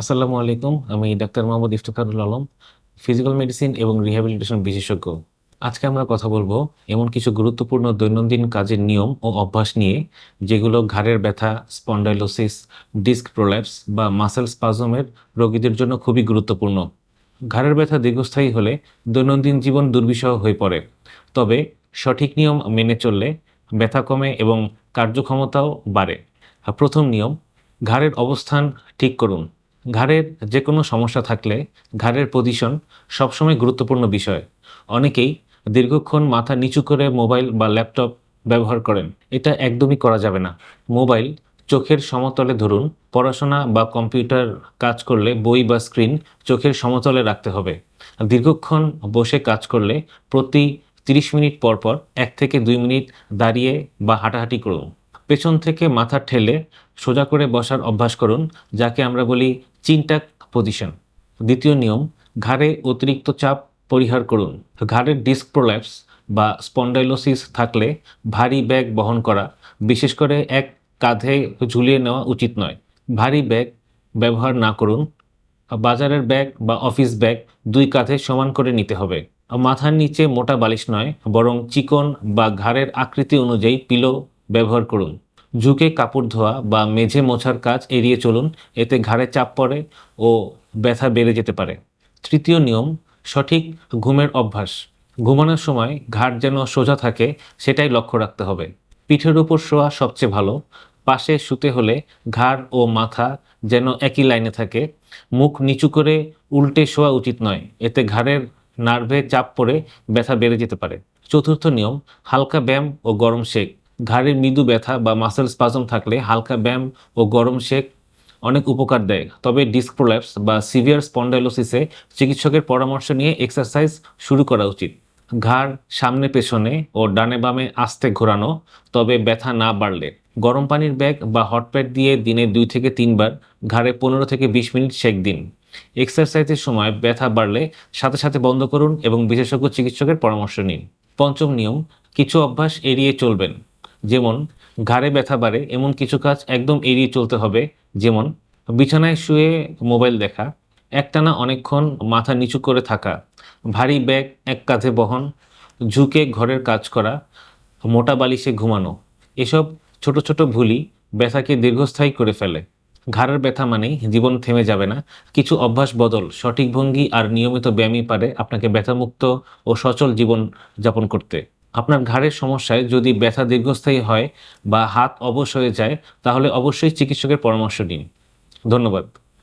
আসসালামু আলাইকুম, আমি doctor Mohammad Iftekharul Alam physical medicine এবং রিহ্যাবিলিটেশন বিশেষজ্ঞ। আজকে আমরা কথা বলব এমন কিছু গুরুত্বপূর্ণ দৈনন্দিন কাজের নিয়ম ও অভ্যাস নিয়ে, যেগুলো ঘাড়ের ব্যথা স্পন্ডাইলোসিস ডিস্ক প্রোল্যাপস বা মাসেল স্পাজমের রোগীদের জন্য খুবই গুরুত্বপূর্ণ। ঘাড়ের ব্যথা দীর্ঘস্থায়ী হলে দৈনন্দিন জীবন দুর্বিষহ হয়ে পড়ে। তবে সঠিক নিয়ম মেনে চললে ব্যথা কমে এবং কার্যক্ষমতাও বাড়ে। প্রথম নিয়ম, ঘাড়ের অবস্থান ঠিক করুন। ঘাড়ের যে কোনো সমস্যা থাকলে ঘাড়ের পজিশন সবসময় গুরুত্বপূর্ণ বিষয়। অনেকেই দীর্ঘক্ষণ মাথা নিচু করে মোবাইল বা ল্যাপটপ ব্যবহার করেন। এটা একদমই করা যাবে না। মোবাইল চোখের সমতলে ধরুন, পড়াশোনা বা কম্পিউটার কাজ করলে বই বা স্ক্রিন চোখের সমতলে রাখতে হবে। দীর্ঘক্ষণ বসে কাজ করলে প্রতি তিরিশ মিনিট পর পর এক থেকে দুই মিনিট দাঁড়িয়ে বা হাঁটাহাঁটি করুন। পেছন থেকে মাথা ঠেলে সোজা করে বসার অভ্যাস করুন, যাকে আমরা বলি চিনটাক পজিশন দ্বিতীয় নিয়ম, ঘাড়ে অতিরিক্ত চাপ পরিহার করুন। ঘাড়ের ডিস্ক প্রোল্যাপস বা স্পন্ডাইলোসিস থাকলে ভারী ব্যাগ বহন করা, বিশেষ করে এক কাঁধে ঝুলিয়ে নেওয়া উচিত নয়। ভারী ব্যাগ ব্যবহার না করুন। বাজারের ব্যাগ বা অফিস ব্যাগ দুই কাঁধে সমান করে নিতে হবে। মাথার নিচে মোটা বালিশ নয়, বরং চিকন বা ঘাড়ের আকৃতি অনুযায়ী পিলো ব্যবহার করুন। ঝুঁকে কাপড় ধোয়া বা মেঝে মোছার কাজ এড়িয়ে চলুন, এতে ঘাড়ে চাপ পড়ে ও ব্যথা বেড়ে যেতে পারে। তৃতীয় নিয়ম, সঠিক ঘুমের অভ্যাস। ঘুমানোর সময় ঘাড় যেন সোজা থাকে, সেটাই লক্ষ্য রাখতে হবে। পিঠের উপর শোয়া সবচেয়ে ভালো। পাশে শুতে হলে ঘাড় ও মাথা যেন একই লাইনে থাকে। মুখ নিচু করে উল্টে শোয়া উচিত নয়, এতে ঘাড়ের নার্ভে চাপ পড়ে ব্যথা বেড়ে যেতে পারে। চতুর্থ নিয়ম, হালকা ব্যায়াম ও গরম শেক। ঘাড়ের মৃদু ব্যথা বা মাসেল স্পাজম থাকলে হালকা ব্যায়াম ও গরম শেক অনেক উপকার দেয়। তবে ডিস্ক প্রোল্যাপস বা সিভিয়ার স্পন্ডাইলোসিসে চিকিৎসকের পরামর্শ নিয়ে এক্সারসাইজ শুরু করা উচিত। ঘাড় সামনে পেছনে ও ডানে বামে আস্তে ঘোরানো, তবে ব্যথা না বাড়লে। গরম পানির ব্যাগ বা হটপ্যাড দিয়ে দিনে দুই থেকে তিনবার ঘাড়ে পনেরো থেকে বিশ মিনিট সেক দিন। এক্সারসাইজের সময় ব্যথা বাড়লে সাথে সাথে বন্ধ করুন এবং বিশেষজ্ঞ চিকিৎসকের পরামর্শ নিন। পঞ্চম নিয়ম, কিছু অভ্যাস এড়িয়ে চলবেন। যেমন ঘাড়ে ব্যথা বাড়ে, এমন কিছু কাজ একদম এড়িয়ে চলতে হবে। যেমন বিছানায় শুয়ে মোবাইল দেখা, একটানা অনেকক্ষণ মাথা নিচু করে থাকা, ভারী ব্যাগ, এক কাঁধে বহন, ঝুঁকে ঘরের কাজ করা, মোটা বালিশে ঘুমানো, এসব ছোট ছোট ভুলই ব্যথাকে দীর্ঘস্থায়ী করে ফেলে। ঘাড়ের ব্যথা মানেই জীবন থেমে যাবে না। কিছু অভ্যাস বদল, সঠিক ভঙ্গি আর নিয়মিত ব্যায়ামই পারে আপনাকে ব্যথামুক্ত ও সচল জীবন যাপন করতে। আপনার ঘাড়ের সমস্যায় যদি ব্যথা দীর্ঘস্থায়ী হয় বা হাত অবশ হয়ে যায়, তাহলে অবশ্যই চিকিৎসকের পরামর্শ নিন। ধন্যবাদ।